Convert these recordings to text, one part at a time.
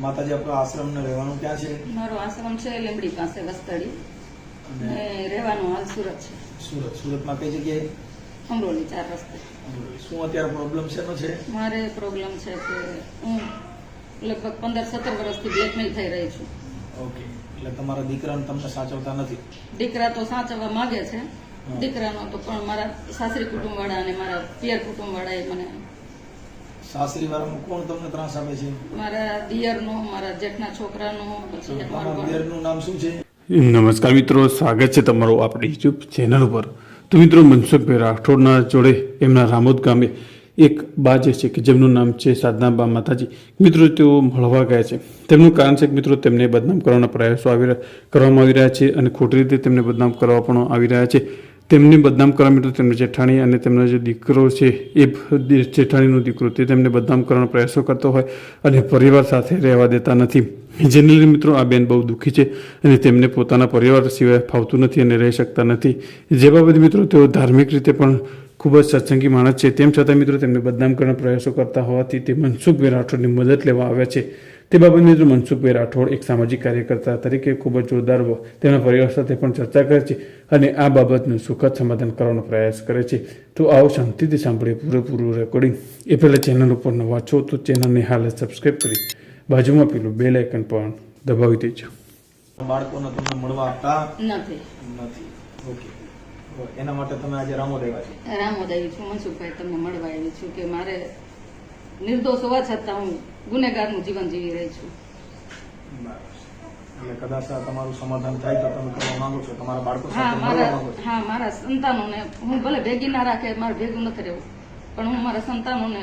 માતાજી આપણો આશ્રમ ને રહેવાનું ક્યાં છે? મારો આશ્રમ છે લીમડી પાસે વસ્તડી. અને રહેવાનું હાલ સુરત છે. સુરત. સુરતમાં કઈ જગ્યાએ? અમરોલી ચાર રસ્તે. શું અત્યારે પ્રોબ્લેમ શેનો છે? મારે પ્રોબ્લેમ છે કે હું લગભગ પંદર સત્તર વર્ષથી બ્લેકમેલ થઈ રહી છું. ઓકે એટલે તમારા દીકરાને તમને સાચવતા નથી? દીકરા તો સાચવવા માંગે છે. દીકરાનો તો પણ મારા સાસરી કુટુંબવાળા અને મારા પિયર કુટુંબવાળાએ મને સાસરી વાળામાં કોણ તમને ત્રાસ આપે છે? મારા દિયરનો મારા જેઠના છોકરાનો પછી મારા તમારા નામ શું છે? નમસ્કાર મિત્રો સ્વાગત છે તમારું આપણી યુટ્યુબ ચેનલ ઉપર. તો મિત્રો મનસુખભાઈ રાઠોડના જોડે એમના રામોદ ગામે એક બા જે છે કે જેમનું નામ છે સાધનાબા માતાજી મિત્રો તેઓ મળવા ગયા છે. તેમનું કારણ છે કે મિત્રો તેમને બદનામ કરવાના પ્રયાસો આવી રહ્યા કરવામાં આવી રહ્યા છે અને ખોટી રીતે તેમને બદનામ કરવા પણ આવી રહ્યા છે. તેમને બદનામ કરવા મિત્રો તેમના જેઠાણી અને તેમનો જે દીકરો છે, એ જેઠાણીનો દીકરો, તે તેમને બદનામ કરવાનો પ્રયાસો કરતો હોય અને પરિવાર સાથે રહેવા દેતા નથી. જેને લઈને મિત્રો આ બેન બહુ દુઃખી છે અને તેમને પોતાના પરિવાર સિવાય ફાવતું નથી અને રહી શકતા નથી. જે બાબતે મિત્રો તેઓ ધાર્મિક રીતે પણ ખૂબ જ સત્સંગી માણસ છે, તેમ છતાં મિત્રો તેમને બદનામ કરવાના પ્રયાસો કરતા હોવાથી તે મનસુખ રાઠોડની મદદ લેવા આવ્યા છે. તે બાબતે મિત્રો મનસુખભાઈ રાઠોડ એક સામાજિક કાર્યકર્તા તરીકે ખૂબ જ જોરદાર તેમના પરિવાર સાથે પણ ચર્ચા કરે છે અને આ બાબતનું સુખદ સમાધાન કરવાનો પ્રયાસ કરે છે. તો આવો શાંતિથી સાંભળીએ પૂરેપૂરું રેકોર્ડિંગ એ પહેલાં ચેનલ ઉપર નવા છો તો ચેનલને હાલ જ સબસ્ક્રાઈબ કરી બાજુમાં પેલું બેલ આઇકન પણ દબાવી દેજો. બાળકોને તમને મળવા આપતા નથી. નથી. ઓકે. એના માટે તમે આજે રામો દેવા છો? રામોદ આવી છું. મનસુખભાઈ તમને મળવા આવી છું કે મારે નિર્દોષ હોવા છતાં હું ગુનેગારનું જીવન જીવી રહી છું. એટલે કદાચ આ તમારું સમાધાન થાય તો તમે કરવા માંગો છો તમારા બાળકો સાથે મારા હા મારા સંતાનોને હું ભલે ભેગી ના રાખે મારે ભેગું નથી રહેવું પણ હું મારા સંતાનોને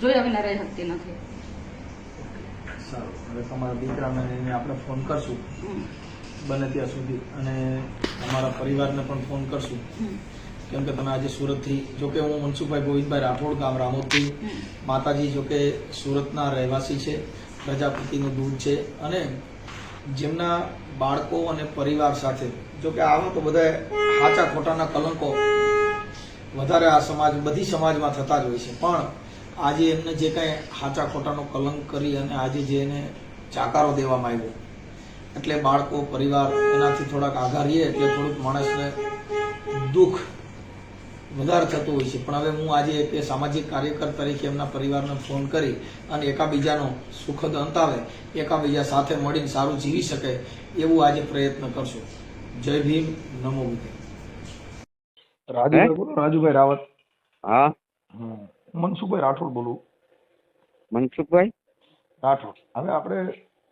જોયા વિના રહી શકતી નથી. સારું હવે તમારા દીકરાને આપણે ફોન કરશું. બને ત્યાં સુધી. અને તમારા પરિવારને પણ ફોન કરશું. કેમ કે તમે આજે સુરતથી, જોકે હું મનસુખભાઈ ગોવિંદભાઈ રાઠોડ ગામ રામોદથી, માતાજી જોકે સુરતના રહેવાસી છે, પ્રજાપતિનું દૂધ છે, અને જેમના બાળકો અને પરિવાર સાથે, જોકે આવા તો બધા સાચા ખોટાના કલંકો વધારે આ સમાજ, બધી સમાજમાં થતા જ હોય છે. પણ આજે એમને જે કાંઈ સાચા ખોટાનો કલંક કરી અને આજે જે એને ચાકારો દેવામાં આવ્યો, એટલે બાળકો, પરિવાર એનાથી થોડાક આઘારીએ, એટલે થોડુંક માણસને દુઃખ વધારે થતું હોય છે. પણ હવે હું આજે એક સામાજિક કાર્યકર તરીકે એમના પરિવારને ફોન કરી અને એકાબીજાનો સુખદ અંત આવે એકાબીજા સાથે મળીને સારું જીવી શકે એવું આજે પ્રયત્ન કરશું. જય ભીમ નમો બુદ્ધે રાજુભાઈ બોલો રાજુભાઈ રાવત. હા? મનસુખભાઈ રાઠોડ બોલું. મનસુખભાઈ? રાઠોડ. હવે આપણે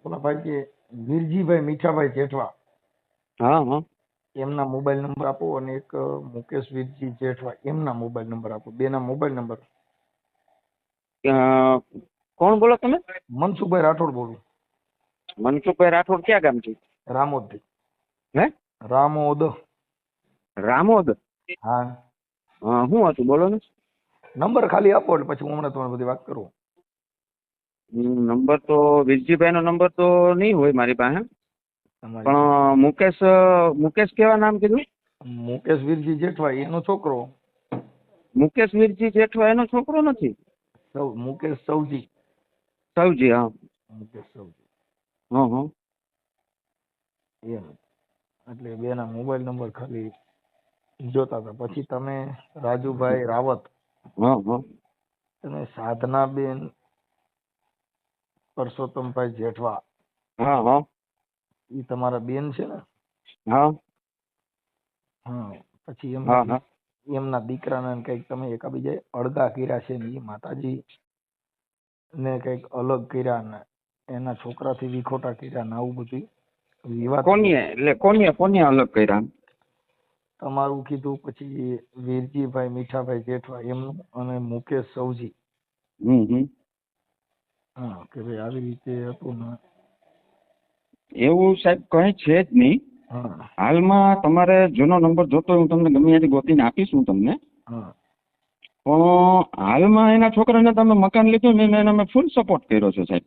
ઓલા ભાઈ કે વીરજીભાઈ મીઠાભાઈ જેઠવા. હા હા. એમના મોબાઈલ નંબર આપો અને એક મુકેશ વીરજી જેઠવા એમના મોબાઈલ નંબર આપો. બેના મોબાઈલ નંબર કોણ બોલો તમે? મનસુખભાઈ રાઠોડ બોલું. મનસુખભાઈ રાઠોડ ક્યાં ગામથી રામોદથી. હે? રામોદ. રામોદ? હા. હા શું હતું બોલો ને. નંબર ખાલી આપો એટલે પછી હું હમણાં તમારી બધી વાત કરું. નંબર તો વીરજીભાઈ નો નંબર તો નહીં હોય મારી પાસે. પણ મુકેશ મુકેશ કેવા નામ કીધું? મુકેશ વીરજી જેઠવા એનો છોકરો. મુકેશ વીરજી જેઠવા એનો છોકરો નથી? સૌ મુકેશ સૌજી. સૌજી હા. મુકેશ સૌજી. હા હા. એમ. એટલે બેના મોબાઈલ નંબર ખાલી જોતા હતા. પછી તમે રાજુભાઈ રાવત. તમે સાધનાબેન પરસોત્તમભાઈ જેઠવા. હા હા. એ તમારા બેન છે ને? હા. હા પછી એમના એમના દીકરાને કંઈક તમે એકાબીજાએ અળગા કર્યા છે ને એ માતાજી ને કંઈક અલગ કર્યા ને એના છોકરાથી વિખોટા કર્યા ને આવું બધું વિવાદ કોનીએ એટલે કોનીએ કોનીએ અલગ કર્યા? તમારું કીધું પછી વીરજીભાઈ મીઠાભાઈ જેઠવા એમનું અને મુકેશ સૌજી. હમ હમ. હા કે ભાઈ આવી રીતે હતું ને એવું સાહેબ કઈ છે જ નહીં. હાલમાં તમારે જૂનો નંબર જોતો હોય હું તમને ગમે ત્યાંથી ગોતીને આપીશ હું તમને. પણ હાલમાં એના છોકરાને તમે મકાન લીધું ને એને અમે ફૂલ સપોર્ટ કર્યો છે સાહેબ.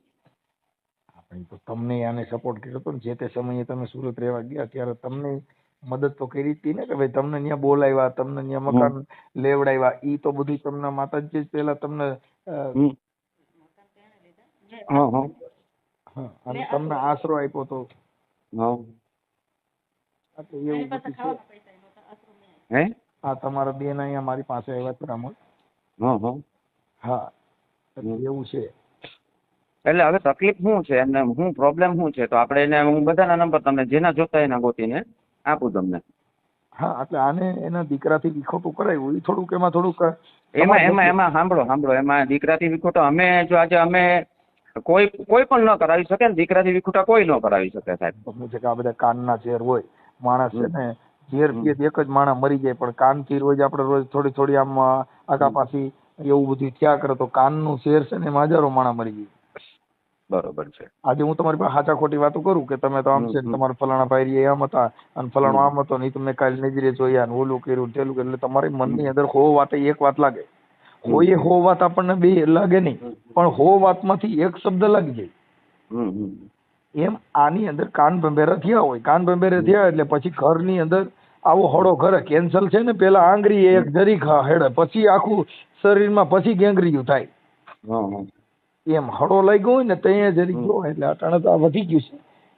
તો તમને આને સપોર્ટ કર્યો હતો ને જે તે સમયે તમે સુરત રહેવા ગયા ત્યારે તમને મદદ તો કરી હતી ને કે ભાઈ તમને ત્યાં બોલાવ્યા તમને ત્યાં મકાન લેવડાવ્યા ઈ તો બધું તમને માતાજી જ પહેલા તમને હા હા. અને તમને આશરો આપ્યો તો? હા. એવું બધું હે? આ તમારા બેન અહીંયા મારી પાસે આવ્યા હતા રામોલ. હા હા. હા એવું છે. એટલે હવે તકલીફ શું છે? અને શું પ્રોબ્લેમ શું છે? તો આપણે એને હું બધાના નંબર તમને જેના જોતા એના ગોતીને આપું તમને. હા એટલે આને એના દીકરાથી વિખોટું કરાવ્યું એ થોડુંક એમાં થોડુંક એમાં એમાં એમાં સાંભળો સાંભળો. એમાં દીકરાથી વિખોટો. અમે જો આજે અમે કોઈ કોઈ પણ ન કરાવી શકે ને દીકરાથી વિખોટા કોઈ ન કરાવી શકે સાહેબ. છે કે આ બધા કાનના ઝેર હોય માણસ છે ને ઝેર પીએ તો એક જ માણસ મરી જાય પણ કાનથી રોજ આપણે રોજ થોડી થોડી આમ આગા પાછી એવું બધું થયા કરે તો કાનનું ઝેર છે ને એમાં હજારો માણસ મરી જાય. બરોબર છે. આજે હું તમારી પાસે સાચા ખોટી વાતો કરું કે તમે તો આમ છે તમારા ફલાણા ભાઈ આમ હતા અને ફલાણો આમ હતો ને તમે તમને કાલે નજરે જોયા ને ઓલું કર્યું ને કર્યું. એટલે તમારી મનની અંદર હો વાત એક વાત લાગે. હોય હો વાત આપણને બે લાગે નહીં. પણ હો વાતમાંથી એક શબ્દ લાગી જાય. એમ આની અંદર કાન ભંભેરા થયા હોય. કાન ભંભેરા થયા એટલે પછી ઘરની અંદર આવો હળો ઘરે કેન્સલ છે ને પેલા આંગળી એક જરી ખા હેડે પછી આખું શરીરમાં પછી ગેંગરીયું થાય. એમ હળો લાગ્યો હોય ને ત્યાં જરી ગયો એટલે અટાણે તો આ વધી ગયું છે.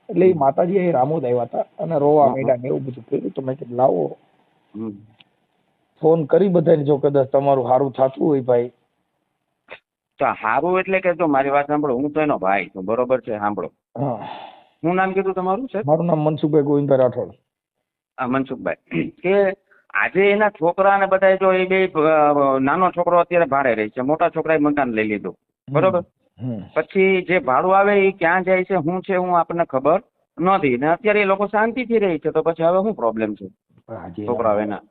એટલે એ માતાજી અહીં રામોદ આવ્યા હતા અને રોવા મેડા ને એવું બધું કર્યું. તો મેં કીધું લાવો. ફોન કરી બધાને જો કદાચ તમારું સારું થતું હોય ભાઈ. તો સારું એટલે કે જો મારી વાત સાંભળો હું તો એનો ભાઈ છું બરોબર છે સાંભળો. હા. નામ કીધું તમારું છે મારું નામ મનસુખભાઈ ગોવિંદભાઈ રાઠોડ. હા મનસુખભાઈ. કે આજે એના છોકરા ને બધા જો એ બે નાનો છોકરો અત્યારે ભાડે રહે છે મોટા છોકરાએ મકાન લઈ લીધું. બરોબર? પછી જે ભાડું આવે એ ક્યાં જાય છે શું છે હું આપણને ખબર નથી ને અત્યારે એ લોકો શાંતિથી રહે છે તો પછી હવે શું પ્રોબ્લેમ છે? પણ આજે છોકરાઓ એના.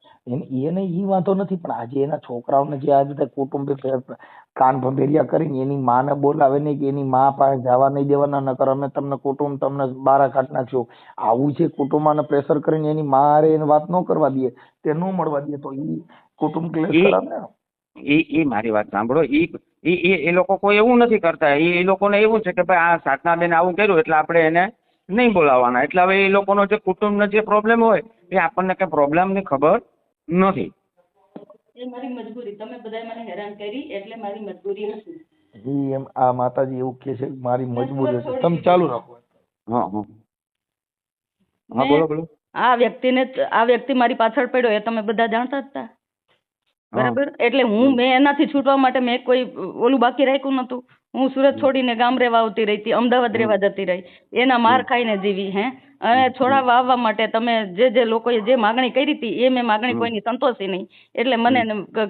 એને એ વાંધો નથી પણ આજે એના છોકરાઓને જે આ બધા કુટુંબે કાન ભંભેરિયા કરીને એની માને બોલાવે નહીં કે એની મા પાસે જવા નહીં દેવાના નકર અમે તમને કુટુંબ તમને બારા કાઢ છો. આવું છે કુટુંબમાં પ્રેશર કરીને એની મા હારે એને વાત ન કરવા દઈએ તે ન મળવા દઈએ તો એ કુટુંબ ક્લેશ ખરાબ ને? એ એ મારી વાત સાંભળો ઈ એ એ લોકો કોઈ એવું નથી કરતા. એ એ લોકોને એવું છે કે ભાઈ આ સાધનાબેન આવું કર્યું એટલે આપણે એને નહીં બોલાવવાના. એટલે હવે એ લોકોનો જે કુટુંબનો જે પ્રોબ્લેમ હોય એ આપણને કઈ પ્રોબ્લેમની ખબર નથી. એ મારી મજબૂરી. તમે બધાએ મને હેરાન કરી એટલે મારી મજબૂરી હતી એમ આ માતાજી એવું કહે છે મારી મજબૂરી છે. તમે ચાલુ રાખો. હા હા. હા બોલો બોલો. આ વ્યક્તિને આ વ્યક્તિ મારી પાછળ પડ્યો એ તમે બધા જાણતા જ હતા. બરાબર? એટલે હું મેં એનાથી છૂટવા માટે મેં કોઈ ઓલું બાકી રાખ્યું નતું હું સુરત છોડીને ગામ રહેવા આવતી રહી અમદાવાદ રહેવા જતી રહી. એના માર ખાઈને જીવી હે? અને છોડાવવા આવવા માટે તમે જે જે લોકોએ જે માગણી કરી હતી એ મેં માગણી કોઈની સંતોષી નહીં. એટલે મને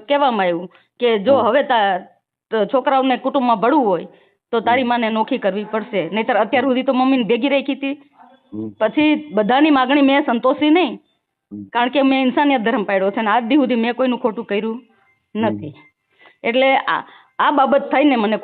કહેવામાં આવ્યું કે જો હવે તા છોકરાઓને કુટુંબમાં ભળવું હોય તો તારી માને નોખી કરવી પડશે. નહીતર અત્યાર સુધી તો મમ્મીને ભેગી રાખી હતી. પછી બધાની માગણી મેં સંતોષી નહીં. કારણ કે મેં ઇન્સાનિયત ધર્મ પાડ્યો છે અને આજ દી સુધી મેં કોઈનું ખોટું કર્યું નથી. એટલે આ બાબત થઈને મને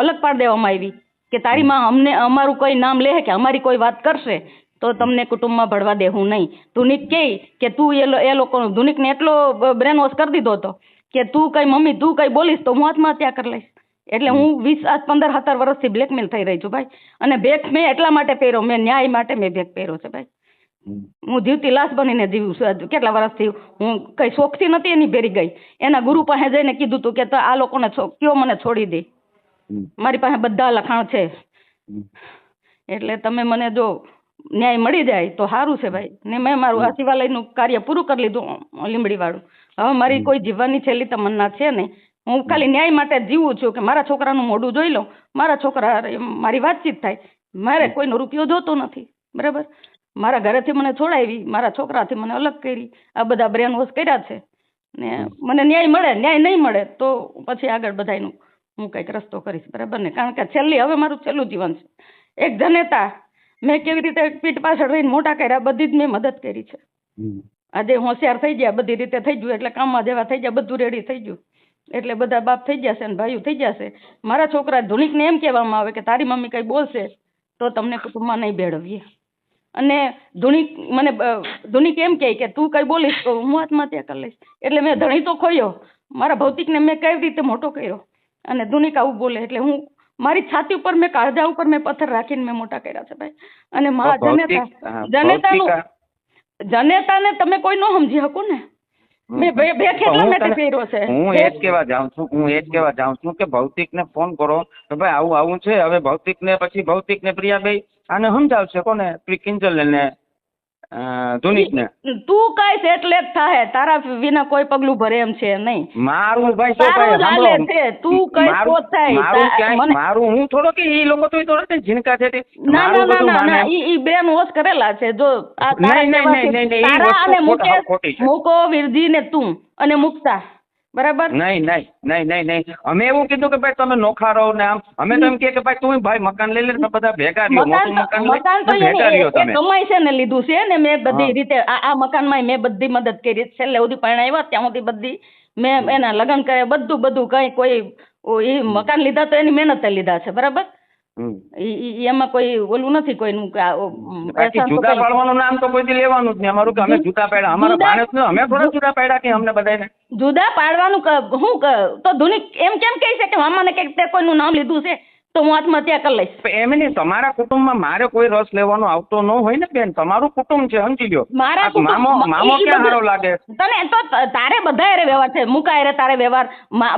અલગ પાડ દેવામાં આવી કે તારી માં અમને અમારું કોઈ નામ લે કે અમારી કોઈ વાત કરશે તો તમને કુટુંબમાં ભળવા દેવું નહીં. ધુનિક કહે કે તું એ લોકો ધુનિકને એટલો બ્રેન વોશ કરી દીધો હતો કે તું કઈ મમ્મી તું કઈ બોલીશ તો હું આત્મહત્યા કરી લઈશ. એટલે હું વીસ આજ પંદર સત્તર વર્ષથી બ્લેકમેલ થઈ રહી છું ભાઈ. અને બેગ મેં એટલા માટે પહેર્યો મેં ન્યાય માટે મેં બેગ પહેર્યો છે ભાઈ. હું જીવતી લાશ બનીને જીવું કેટલા વર્ષથી હું કઈ શોખથી નથી એની ભેરી ગઈ. એના ગુરુ પાસે જઈને કીધું તું કે આ લોકોને કયો મને છોડી દે. મારી પાસે બધા લખાણ છે. એટલે તમે મને જો ન્યાય મળી જાય તો સારું છે ભાઈ. ને મેં મારું આ શિવાલયનું કાર્ય પૂરું કરી લીધું લીમડી વાળું હવે મારી કોઈ જીવવાની છેલ્લી તમન્ના છે નહીં. હું ખાલી ન્યાય માટે જીવું છું કે મારા છોકરાનું મોઢું જોઈ લઉં. મારા છોકરા મારી વાતચીત થાય. મારે કોઈનો રૂપિયો જોતો નથી. બરાબર? મારા ઘરેથી મને છોડાવી મારા છોકરાથી મને અલગ કરી આ બધા બ્રેન વોશ કર્યા છે. ને મને ન્યાય મળે ન્યાય નહીં મળે તો પછી આગળ બધાયનું હું કંઈક રસ્તો કરીશ બરાબર ને? કારણ કે છેલ્લી હવે મારું છેલ્લું જીવન છે. એક જનેતા મેં કેવી રીતે પીઠ પાછળ રહીને મોટા કર્યા બધી જ મેં મદદ કરી છે. આજે હોશિયાર થઈ ગયા બધી રીતે થઈ ગયું એટલે કામમાં જેવા થઈ ગયા બધું રેડી થઈ ગયું. એટલે બધા બાપ થઈ જશે અને ભાઈઓ થઈ જશે મારા છોકરા ધુનિકને એમ કહેવામાં આવે કે તારી મમ્મી કંઈ બોલશે તો તમને કુટુંબમાં નહીં ભેળવીએ. અને ધુનિક મને ધુનિક એમ કહે કે તું કંઈ બોલીશ તો હું આત્મહત્યા કરી લઈશ. એટલે મેં ધણી તો ખોયો. મારા ભૌતિકને મેં કઈ રીતે મોટો કર્યો? અને ધુનિક આવું બોલે એટલે હું મારી છાતી ઉપર મેં કાળજા ઉપર મેં પથ્થર રાખીને મેં મોટા કર્યા છે ભાઈ. અને મા ભૌતિક- જનેતા જનેતાનું જનેતાને તમે કોઈ ન સમજી શકો ને. હું એ જ કહેવા જાઉં છું હું એ જ કહેવા જાઉં છું કે ભૌતિક ને ફોન કરો કે ભાઈ આવું આવું છે હવે ભૌતિક ને પછી ભૌતિક ને પ્રિયાભાઈ આને સમજાવશે કોને? કિંજલ ને તું કઈશ એટલે જ થાય તારા વિના કોઈ પગલું ભરે એમ છે નહીં મારું ભાઈ શું ભાઈ ચાલે સાંભળો. છે. તું કઈ તો થાય. મારું ક્યાંય મારું હું થોડો કે એ લોકો તો થોડો કે ઝીણકા છે તે ના ના ના ના ઈ ઈ બેન હોશ કરેલા છે જો આ તારા ઈ અને મુકેશ. મૂકો વિરજી ને તું અને મુક્તા બરાબર? નહીં નહીં નહીં નહીં નહીં. અમે એવું કીધું કે ભાઈ તમે નોખા રહો ને આમ. અમે તો એમ કહે કે ભાઈ તું ભાઈ મકાન લઈ લે ને બધા ભેગા રહ્યો મકાન મોટું મકાન મકાન તો એની કમાઈ છે ને લીધું છે ને મેં બધી રીતે આ આ મકાનમાં મેં બધી મદદ કરી. છેલ્લે સુધી પરણાવ્યા ત્યાં સુધી બધી મેં એના લગ્ન કર્યા બધું બધું કઈ કોઈ એ મકાન લીધા તો એની મહેનતે લીધા છે. બરાબર. ઈ એમાં કોઈ ઓલું નથી કોઈનું બાકી જુદા પાડવાનું નામ તો કોઈથી લેવાનું જ નહીં. અમારું કે અમે જૂતા પાડ્યા. અમારા ને અમે થોડા જૂતા પાડ્યા કે અમને બધાને જુદા પાડવાનું હું તો ધુની એમ કેમ કહી છે કે મામાને કે તે કોઈનું નામ લીધું છે? તો હું આત્મહત્યા કરી લઈશ. એમ નહીં તમારા કુટુંબમાં મારે કોઈ રસ લેવાનો આવતો ન હોય ને બેન. તમારું કુટુંબ છે સમજી લો મારા મામો મામો ક્યાં સારો લાગે? તને તો તારે બધા હારે વ્યવહાર છે. મુકા હારે તારે વ્યવહાર.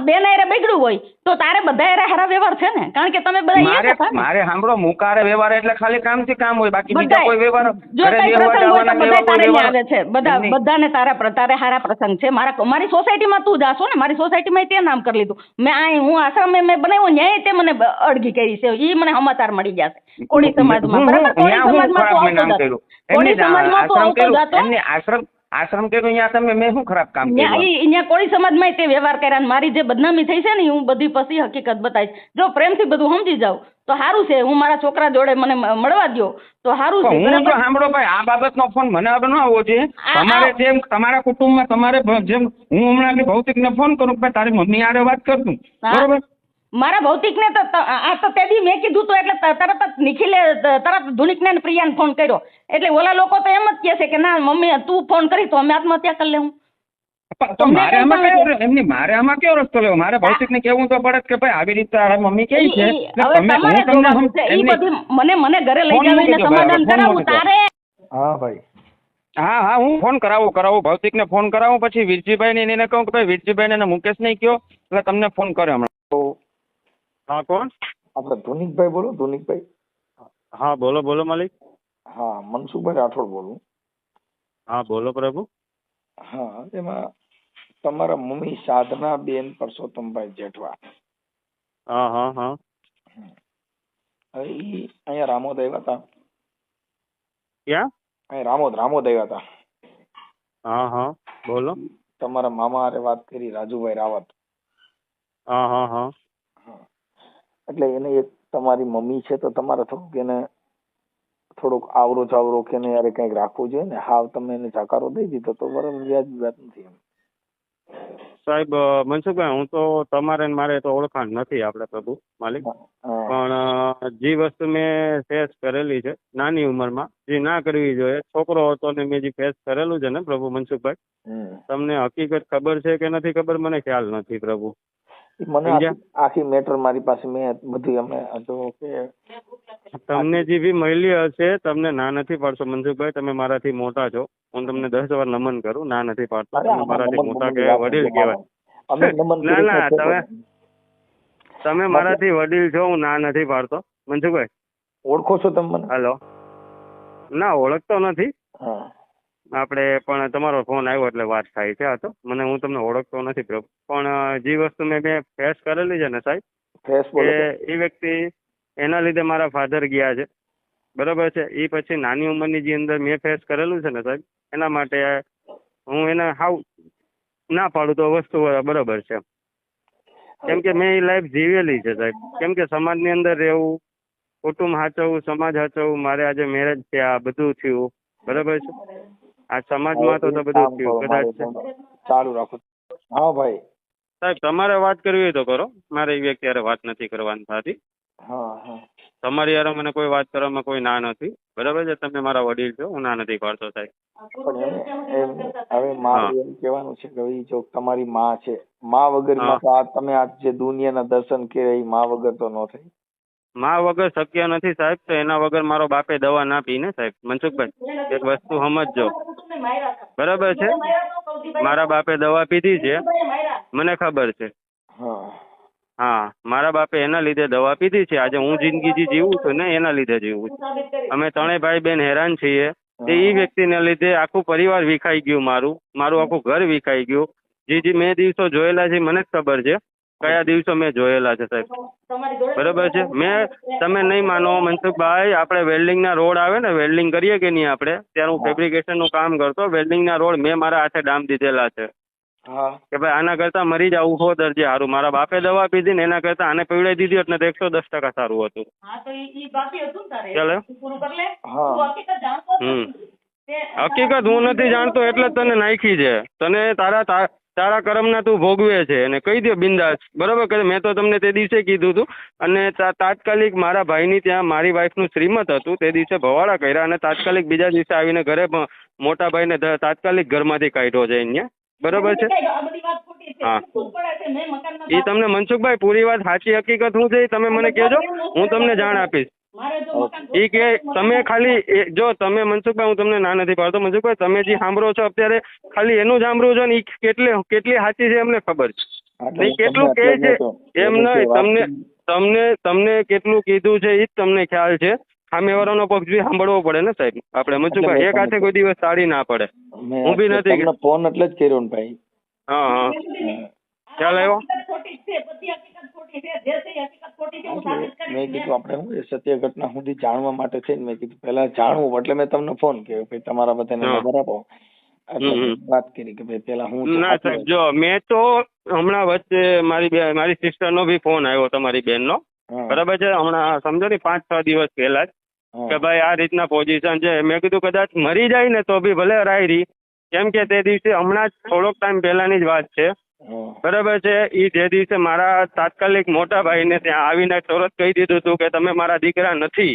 બેન હારે બગડ્યું હોય તો તારે બધા હારે હારા વ્યવહાર છે ને? કારણ કે તમે બધા મારે. મારે સાંભળો મુકારે વ્યવહાર એટલે ખાલી કામથી કામ હોય. બાકી બીજા કોઈ વ્યવહાર જો કઈ પ્રસંગ હોય તો બધા તારે આવે છે. બધા. બધાને તારા તારે હારા પ્રસંગ છે. મારા મારી સોસાયટીમાં તું જાશો ને મારી સોસાયટીમાં તે નામ કરી લીધું. મેં આ હું આશ્રમ મેં બનાવ્યો ન્યાય તે મને અડગી કરી છે ઈ મને સમાચાર મળી જશે. કોળી સમાજમાં બરાબર? કોળી સમાજમાં તું આવતો નામ જાતો. કર્યું. કોળી સમાજમાં તું આશ્રમ આવતો કર્યું. જાતો આશ્રમ આશ્રમ કર્યું ત્યાં તમે મેં શું ખરાબ કામ કર્યું? ઈ કોળી સમાજમાં તે વ્યવહાર કર્યા મારી જે બદનામી થઈ છે ને હું બધી પછી હકીકત બતાવીશ. જો પ્રેમથી બધું સમજી જાવ તો સારું છે. હું મારા છોકરા જોડે મને મળવા દ્યો. તો સારું છે. હું તો સાંભળો ભાઈ આ બાબતનો ફોન મને હવે ન આવવો જોઈએ. તમારે જેમ તમારા કુટુંબમાં તમારે જેમ હું હમણાં ભૌતિક ભૌતિકને ફોન કરું ભાઈ તારી મમ્મી આરે વાત કરતું. બરોબર? મારા ભૌતિકને તો આ તો તે દી મેં કીધું તો એટલે તરત જ નિખિલે તરત ધુનિકને ને પ્રિયાને ફોન કર્યો. એટલે ઓલા લોકો તો એમ જ કહે છે કે ના મમ્મી તું ફોન કરી તો અમે આત્મહત્યા કરી લેવું તો મારે આમાં કયો એમની મારે આમાં કયો રસ્તો લેવો? મારે ભૌતિકને કેવું તો પડે કે ભાઈ આવી રીતે આ મમ્મી કહે છે? તમે હું તમને બધી મને મને ઘરે લઈ દો સમાધાન દો. તારે. હા ભાઈ. હા હા હું ફોન કરાવું કરાવું. ભૌતિકને ફોન કરાવું પછી વીરજીભાઈ ને એને કહું કે ભાઈ વીરજીભાઈ ને મુકેશ ને કયો એટલે તમને ફોન કરે હમણાં. તો હા કોણ? આપણે ધુનિકભાઈ બોલો ધુનિકભાઈ. હા બોલો બોલો માલિક. હા મનસુખભાઈ રાઠોડ બોલું. હા બોલો પ્રભુ. હા એમાં તમારા મમ્મી સાધના બેન પરસોત્તમભાઈ જેઠવા. હા હા હા. હવે ઈ અહીંયા રામોદ આવ્યા હતા. ક્યાં? અહીંયા રામોદ રામોદ આવ્યા હતા. હા હા બોલો. તમારા મામા હારે વાત કરી રાજુભાઈ રાવત. હા હા હા. એટલે એને એક તમારી મમ્મી છે તો તમારે થોડુંક એને થોડુંક આવરો ચાવરો કે એને યારે કંઈક રાખવું જોઈએ ને હાવ તમે એને જાકારો દઈ દીધો તો બરાબર વ્યાજબી વાત નથી એમ. સાહેબ મનસુખભાઈ હું તો તમારે ને મારે તો ઓળખાણ નથી આપણે પ્રભુ માલિક. પણ જે વસ્તુ મેં ફેસ કરેલી છે નાની ઉંમરમાં જે ના કરવી જોઈએ છોકરો હતો ને મેં જે ફેસ કરેલું છે ને પ્રભુ મનસુખભાઈ તમને હકીકત ખબર છે કે નથી ખબર? મને ખ્યાલ નથી પ્રભુ. મને આખી- મેટર મારી પાસે મેં બધી અમે કે તમને જે બી મળી હશે તમને ના નથી પાડશો મનસુખભાઈ તમે મારાથી મોટા છો. હું તમને દસ વાર નમન કરું. ના નથી પાડતો. તમે મારાથી મોટા કહેવાય વડીલ. કહેવાય? ના, ના, તમે- તમે મારાથી વડીલ છો. હું ના નથી પાડતો. મનસુખભાઈ ઓળખો છો તમે મને? હાલો. ના ઓળખતો નથી. હા. આપણે પણ તમારો ફોન આવ્યો એટલે વાત થાય છે આ તો. મને હું તમને ઓળખતો નથી પણ જે વસ્તુ મેં મેં ફેસ કરેલી છે ને સાહેબ કે એ વ્યક્તિ એના લીધે મારા ફાધર ગયા છે. બરાબર છે? એ પછી નાની ઉંમરની જે અંદર મેં ફેસ કરેલું છે ને સાહેબ એના માટે હું એને હાવ ના પાડું તો વસ્તુ બરાબર છે કેમ કે મેં એ લાઈફ જીવેલી છે સાહેબ. કેમ કે સમાજની અંદર રહેવું કુટુંબ સાચવવું સમાજ સાચવવું મારે આજે મેરેજ થયા બધું થયું. બરાબર છે? આ સમાજમાં તો બધું કદાચ ચાલુ રાખો. હા ભાઈ. સાહેબ તમારે વાત કરવી હોય તો કરો. મારે એ વ્યક્તિ વાત નથી કરવાની થતી. તમારી યાર મને કોઈ વાત કરવામાં કોઈ ના નથી. બરાબર છે? તમે મારા વડીલ છો હું ના નથી પાડતો સાહેબ હવે મારું એમ કહેવાનું છે કે જો તમારી માં છે માં વગર તમે આ જે દુનિયાના દર્શન કરે એ માં વગર તો ન થાય. મા વગર શક્ય નથી સાહેબ તો એના વગર મારો બાપે દવા ના પી ને સાહેબ. મનસુખભાઈ એક વસ્તુ સમજજો. બરાબર છે? મારા બાપે દવા પીધી છે. મને ખબર છે. હા. હા મારા બાપે એના લીધે દવા પીધી છે. આજે હું જિંદગી જે જીવું છું ને એના લીધે જીવું છું. અમે ત્રણેય ભાઈ બેન હેરાન છીએ. તે એ વ્યક્તિને લીધે આખું પરિવાર વિખાઈ ગયું મારું. મારું આખું ઘર વિખાઈ ગયું. જે જે મેં દિવસો જોયેલા છે મને જ ખબર છે. કયા દિવસો મેં જોયેલા છે સાહેબ? બરાબર છે. મેં તમે નહીં માનો મનસુખભાઈ આપણે વેલ્ડિંગના રોડ આવે ને વેલ્ડિંગ કરીએ કે નહીં આપણે? ત્યારે હું ફેબ્રિકેશનનું કામ કરતો વેલ્ડિંગના રોડ મેં મારા હાથે ડામ દીધેલા છે. કે ભાઈ આના કરતાં મરી જાવું હો દરજી સારું મારા બાપે દવા પીધી ને એના કરતાં આને પીવડાવી દીધી એટલે તો એકસો દસ ટકા સારું હતું. ચાલે? હા. હમ. હકીકત હું નથી જાણતો એટલે જ તને નાખી છે. તને તારા તા- તારા કર્મના તું ભોગવે છે અને કહી દો બિંદાસ. બરોબર? કે મેં તો તમને તે દિવસે કીધું હતું અને તાત્કાલિક મારા ભાઈની ત્યાં મારી વાઈફનું શ્રીમત હતું. તે દિવસે ભવાડા કર્યા અને તાત્કાલિક બીજા દિવસે આવીને ઘરે મોટા ભાઈને તાત્કાલિક ઘરમાંથી કાઢ્યો છે અહીંયા. બરોબર છે? હા. એ તમને મનસુખભાઈ પૂરી વાત સાચી હકીકત શું છે તમે મને કહેજો. હું તમને જાણ આપીશ. એ કે તમે ખાલી જો તમે મનસુખભાઈ હું તમને ના નથી પાડતો. મનસુખભાઈ તમે જે સાંભળો છો અત્યારે ખાલી એનું જ સાંભળો છો ને ઈ કેટલી કેટલી સાચી છે એમને ખબર છે. કેટલું કે કહે છે એમ નહીં. તમને તમને તમને કેટલું કીધું છે એ જ તમને ખ્યાલ છે. સામેવાળાનો પક્ષ બી સાંભળવો પડે ને સાહેબ. આપણે મનસુખભાઈ એક હાથે કોઈ દિવસ સાડી ના પડે. હું બી નથી ફોન એટલે જ કર્યો ને ભાઈ. હા હા. ખ્યાલ આવ્યો? મેં કીધું આપણે હું એ સત્ય ઘટના સુધી જાણવા માટે થઈને મેં કીધું પહેલા જાણવું એટલે મેં તમને ફોન કર્યો ભાઈ તમારા બધાને ખબર આપો. વાત કરી કે ભાઈ પેલા હું ના સાહેબ જો મેં તો હમણાં વચ્ચે મારી બે મારી સિસ્ટરનો બી ફોન આવ્યો તમારી બેનનો. બરાબર છે હમણાં સમજો ને પાંચ છ દિવસ પહેલા જ કે ભાઈ આ રીતના પોઝિશન છે. મેં કીધું કદાચ મરી જાય ને તો બી ભલે રાયરી કેમ કે તે દિવસે હમણાં જ થોડોક ટાઈમ પહેલાની જ વાત છે. બરાબર છે. એ જે દિવસે મારા તાત્કાલિક મોટા ભાઈને ત્યાં આવીને તરત કહી દીધું હતું કે તમે મારા દીકરા નથી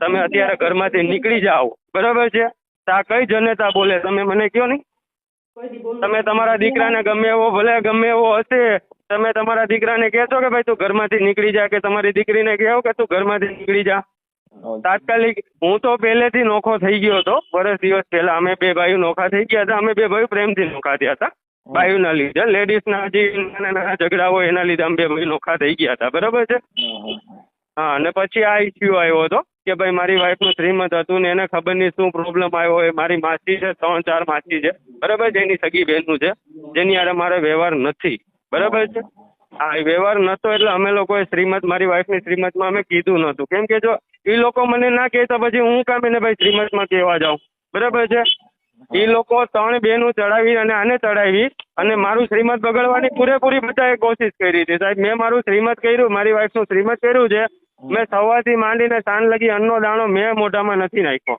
તમે અત્યારે ઘરમાંથી નીકળી જાઓ. બરાબર છે? તો આ કઈ જનતા બોલે? તમે મને કહો નહીં? તમે તમારા દીકરાને ગમે એવો ભલે ગમે એવો હશે તમે તમારા દીકરાને કહેશો કે ભાઈ તું ઘરમાંથી નીકળી જા કે તમારી દીકરીને કહો કે તું ઘરમાંથી નીકળી જા. તાત્કાલિક હું તો પહેલેથી નોખો થઈ ગયો હતો. વર્ષ દિવસ પહેલા અમે બે ભાઈઓ નોખા થઈ ગયા હતા. અમે બે ભાઈઓ પ્રેમથી નોખા થયા હતા. ભાઈઓના લીધે. લેડીઝના જે નાના નાના ઝઘડા હોય એના લીધે અમે બે ભાઈ નોખા થઈ ગયા હતા. બરાબર છે? હા, અને પછી આ ઇસ્યુ આવ્યો હતો કે ભાઈ, મારી વાઈફનું શ્રીમત હતું ને એને ખબર નહીં શું પ્રોબ્લેમ આવ્યો હોય મારી માસી છે, ત્રણ ચાર માસી છે. બરાબર છે? એની સગી બહેનનું છે, જેની આરે મારે વ્યવહાર નથી. બરાબર છે? હા, એ વ્યવહાર નહોતો એટલે અમે લોકોએ શ્રીમત, મારી વાઈફની શ્રીમતમાં અમે કીધું નહોતું. કેમ કે જો એ લોકો મને ના કહેતા પછી હું કામ એને ભાઈ શ્રીમતમાં કહેવા જાઉં. બરાબર છે? એ લોકો ત્રણ બેનું ચડાવી અને આને ચડાવી અને મારું શ્રીમત બગડવાની પૂરેપૂરી બધાએ કોશિશ કરી હતી. સાહેબ મેં મારું શ્રીમત કર્યું મારી વાઈફનું શ્રીમત કર્યું છે. મેં સવારથી માંડીને સાંજ લગી અન્નો દાણો મેં મોઢામાં નથી નાખ્યો.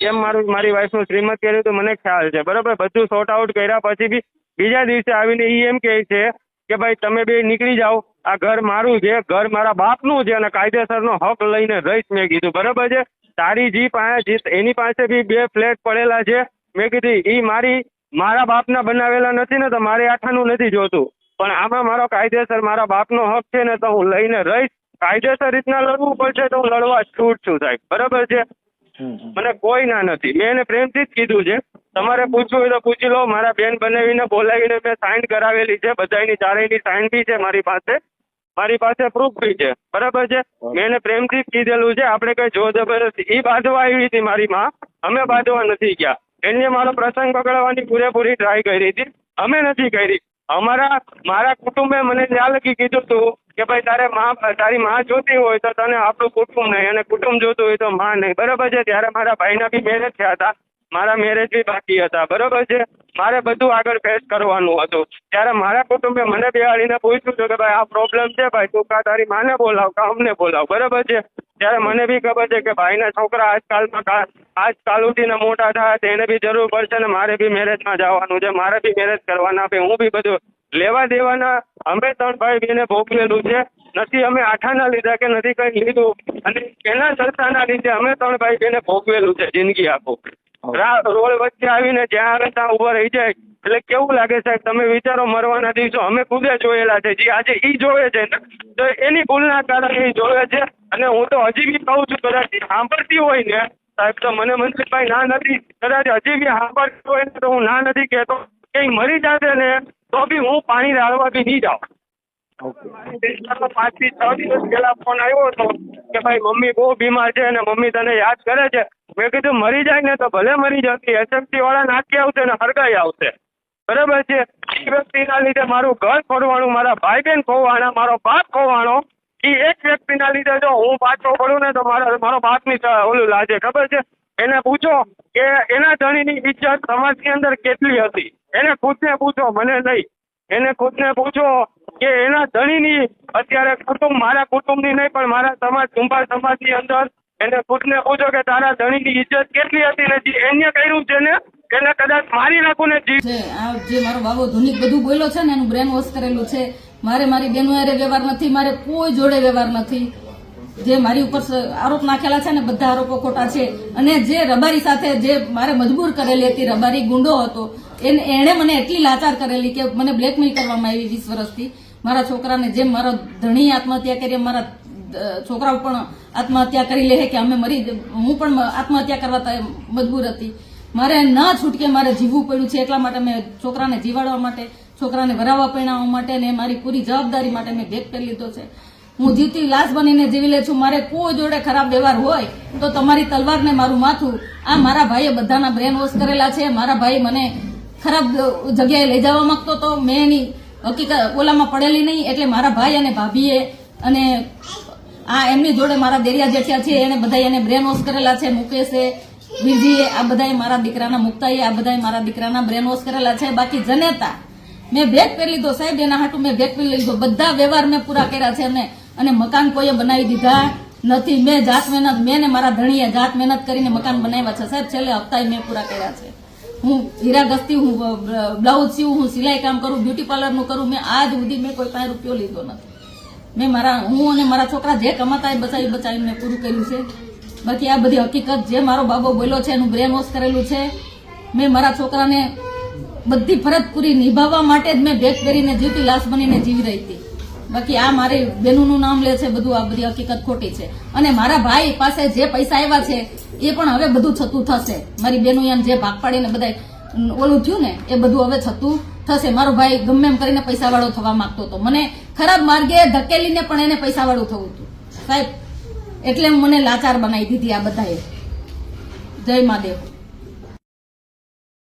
કેમ મારું મારી વાઈફનું શ્રીમત કર્યું તો મને ખ્યાલ છે. બરાબર? બધું સોર્ટ આઉટ કર્યા પછી બી બીજા દિવસે આવીને એ એમ કહે છે કે ભાઈ તમે બે નીકળી જાઓ. આ ઘર મારું છે ઘર મારા બાપનું છે અને કાયદેસરનો હક લઈને રહીશ મેં કીધું. બરાબર છે? તારી જી પાસે એની પાસે બી બે ફ્લેટ પડેલા છે. મેં કીધી એ મારી મારા બાપના બનાવેલા નથી ને તો મારે આઠાનું નથી જોતું. પણ આમાં મારો કાયદેસર મારા બાપનો હક છે ને તો હું લઈને રહીશ. કાયદેસર રીતના લડવું પડશે તો હું લડવા છૂટ છું સાહેબ. બરાબર છે? મને કોઈ ના નથી. મેં એને પ્રેમથી જ કીધું છે. તમારે પૂછવું હોય તો પૂછી લો. મારા બેન બનાવીને બોલાવીને મેં સાઇન કરાવેલી છે. બધાની ચારેયની સાઇન બી છે મારી પાસે. મારી પાસે પ્રૂફ બી છે. બરાબર છે? મેં એને પ્રેમથી જ કીધેલું છે. આપણે કઈ જો જબરજસ્ત એ બાંધવા આવી હતી મારી માં. અમે બાંધવા નથી ગયા. એને મારો પ્રસંગ પકડવાની પૂરેપૂરી ટ્રાય કરી હતી. અમે નથી કરી. અમારા, મારા કુટુંબે મને ત્યાં લગી કીધું હતું કે ભાઈ તારે માં, તારી માં જોતી હોય તો તને આપણું કુટુંબ નહીં અને કુટુંબ જોતું હોય તો માં નહીં. બરાબર છે? ત્યારે મારા ભાઈના બી મેરેજ થયા હતા. મારા મેરેજ બી બાકી હતા. બરાબર છે? મારે બધું આગળ ફેસ કરવાનું હતું. ત્યારે મારા કુટુંબે મને બેહાડીને પૂછ્યું હતું કે ભાઈ આ પ્રોબ્લેમ છે ભાઈ? તું કા તારી માને બોલાવ, કા અમને બોલાવ? બરાબર છે? ત્યારે મને બી ખબર છે કે ભાઈના છોકરા આજકાલમાં આજકાલ ઉઠીને મોટા થાય તેને એને બી જરૂર પડશે ને મારે બી મેરેજમાં જવાનું છે, મારે બી મેરેજ કરવાના છે, હું બી બધું લેવા દેવાના. અમે ત્રણ ભાઈ બેને ભોગવેલું છે. નથી અમે આઠાના લીધા કે નથી કંઈ લીધું. અને એના સંસ્થાના લીધે અમે ત્રણ ભાઈ બેને ભોગવેલું છે જિંદગી આખું. રોડ વચ્ચે આવીને જ્યાં આવે ત્યાં ઊભા રહી જાય. એટલે કેવું લાગે સાહેબ તમે વિચારો મરવાના દિવસો અમે ખુદે જોયેલા છે. જે આજે ઈ જોવે છે ને તો એની ભૂલના કારણે એ જોવે છે. અને હું તો હજી બી કહું છું કદાચ સાંભળતી હોય ને સાહેબ તો મને મનસુખભાઈ ના નથી. કદાચ હજી બી સાંભળતી હોય ને તો હું ના નથી કહેતો. કે મરી જશે ને તો બી હું પાણી ડાળવા બી નહીં જાઉં. પાંચથી છ દિવસ પહેલા ફોન આવ્યો હતો કે ભાઈ મમ્મી બહુ બીમાર છે અને મમ્મી તને યાદ કરે છે? મેં કીધું મરી જાય ને તો ભલે મરી જતી એસએમસી વાળા નાખી આવશે ને હરગાઈ આવશે. બરાબર છે? એ વ્યક્તિના લીધે મારું ઘર ખોરવાનું મારા ભાઈ બહેન ખોવાણા મારો બાપ ખોવાણો એ એક વ્યક્તિના લીધે જો હું પાછો પડું ને તો મારા મારો બાપની ઓલું લાજે ખબર છે? એને પૂછો કે એના ધણીની ઇજ્જત સમાજની અંદર કેટલી હતી? એને ખુદને પૂછો, મને નહીં. એને ખુદને પૂછો કે એના ધણીની અત્યારે કુટુંબ, મારા કુટુંબની નહીં, પણ મારા સમાજ, કુંભાર સમાજની અંદર એને ખુદને પૂછો કે તારા ધણીની ઇજ્જત કેટલી હતી ને જે. એને કર્યું છે ને, એને કદાચ મારી નાખું ને જીવ આ જે મારો બાબો ધુનિક બધું બોલ્યો છે ને, એનું બ્રેન વોશ કરેલું છે. મારે મારી બેનો હારે વ્યવહાર નથી, મારે કોઈ જોડે વ્યવહાર નથી. જે મારી ઉપર આરોપ નાખેલા છે ને, બધા આરોપો ખોટા છે. અને જે રબારી સાથે જે મારે મજબૂર કરેલી હતી, રબારી ગુંડો હતો એને એણે મને એટલી લાચાર કરેલી કે મને બ્લેકમેલ કરવામાં આવી વીસ વર્ષથી. મારા છોકરાને જેમ મારો ધણી આત્મહત્યા કરી, મારા છોકરાઓ પણ આત્મહત્યા કરી લે કે અમે મરી હું પણ આત્મહત્યા કરવા મજબૂર હતી. મારે ન છૂટકે મારે જીવવું પડ્યું છે એટલા માટે મેં છોકરાને જીવાડવા માટે, છોકરાને વરાવવા પહેણાવવા માટે ને મારી પૂરી જવાબદારી માટે મેં ભેગ કરી લીધો છે. હું જીવતી લાશ બનીને જીવી લે છું. મારે કોઈ જોડે ખરાબ વ્યવહાર હોય તો તમારી તલવારને મારું માથું. આ મારા ભાઈએ બધાના બ્રેન વોશ કરેલા છે. મારા ભાઈ મને ખરાબ જગ્યાએ લઈ જવા માંગતો તો મેં એની હકીકત ઓલામાં પડેલી નહીં, એટલે મારા ભાઈ અને ભાભીએ અને આ એમની જોડે મારા દેરિયા જેઠિયા છે, એને બધા એને બ્રેન વોશ કરેલા છે, મુકેશે, વિરજીએ આ બધાએ મારા દીકરાના મુક્તાએ આ બધાએ મારા દીકરાના બ્રેન વોશ કરેલા છે. બાકી જનેતા, મેં ભેગ પહેરી લીધો સાહેબ, એના હાટું મેં ભેગ કરી લીધો. બધા વ્યવહાર મેં પૂરા કર્યા છે અને અને મકાન કોઈએ બનાવી દીધા નથી. મેં જાત મહેનત, મેં ને મારા ધણીએ જાત મહેનત કરીને મકાન બનાવ્યા છે. સાહેબ, છેલ્લે હપ્તાએ મેં પૂરા કર્યા છે. હું હીરા ગસ્તી હું બ્લાઉઝ સીવું, હું સિલાઈ કામ કરું, બ્યુટી પાર્લરનું કરું, મેં આજ સુધી મેં કોઈ પાંચ રૂપિયો લીધો નથી. મેં મારા, હું અને મારા છોકરા જે કમાતા એ બચાવી બચાવીને મેં પૂરું કર્યું છે. બાકી આ બધી હકીકત જે મારો બાબો બોલ્યો છે, એનું બ્રેન વોશ કરેલું છે. મેં મારા છોકરાને બધી ફરજ પૂરી નિભાવવા માટે જ મેં ભેગ કરીને જીવતી લાશ બનીને જીવી રહી હતી. બાકી આ મારી બેનુનું નામ લે છે, બધું આ બધી હકીકત ખોટી છે. અને મારા ભાઈ પાસે જે પૈસા આવ્યા છે એ પણ હવે બધું થતું થશે. મારી બેનું એમ જે ભાગ પાડીને બધા ઓલું થયું ને, એ બધું હવે થતું થશે. મારો ભાઈ ગમે એમ કરીને પૈસાવાળો થવા માંગતો હતો. મને ખરાબ માર્ગે ધકેલીને પણ એને પૈસાવાળું થવું હતું. સાહેબ, એટલે મને લાચાર બનાવી દીધી આ બધાએ. જય મહાદેવ.